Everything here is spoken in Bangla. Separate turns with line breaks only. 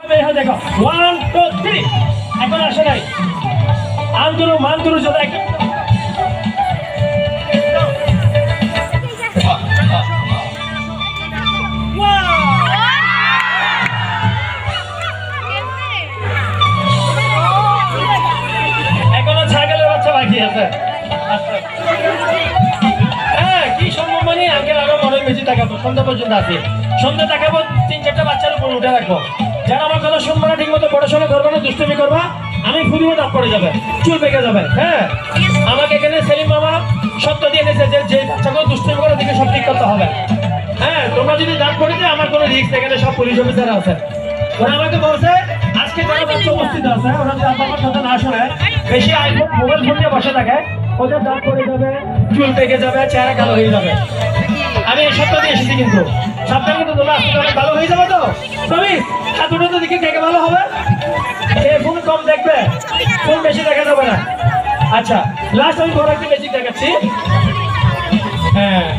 বের দেখো ওয়ান টু থ্রি এখন আসে নাই। আন্দুরু মান্দুরু যদি এখনও ছাগলের বাচ্চা বাকি আছে। আচ্ছা। হ্যাঁ কি সম্ভব মানে? আরও মনে বেশি টাকাবো সন্ধ্যা পর্যন্ত আছে। সন্ধ্যা টাকাবো তিন চারটা বাচ্চার উপর উঠে রাখব যারা আমার কথা শুনব না ঠিক মতো পড়াশোনা করবে না, দুষ্টমি করবা, আমি ফুদিও দাঁত পড়ে যাবে, চুল পেকে যাবে হ্যাঁ? আমাকে এখানে সেলিম মামা সত্য দিয়ে এনেছে যে যে বাচ্চাগুলো দুষ্টমি করে দিকে সব ঠিক করতে হবে। হ্যাঁ তোমরা যদি দাঁত পড়ে যায়, আমার কোনো রিস্ক এখানে সব পুলিশ অফিসার আছে। ওরা আমাকে বলছে, আজকে যারা বাচ্চা উপস্থিত আছে, ওরা যদি আপনার কথা না শোনে, বেশি আইফোন মোবাইল ফোন নিয়ে বসে থাকে, ওদের দাঁত পড়ে যাবে, চুল পেকে যাবে, চেহারা কালো হয়ে যাবে। এই এসেছি কিন্তু। সাবধান কিন্তু তোমরা আসতে ভালো হয়ে যাবে তো? তুমি আর দুটো তো দিকে দেখে ভালো হবে? এ ফোন কম দেখবে। ফোন বেশি দেখা যাবে না। আচ্ছা লাস্ট আমি বড় একটা বেশি দেখাচ্ছি। হ্যাঁ।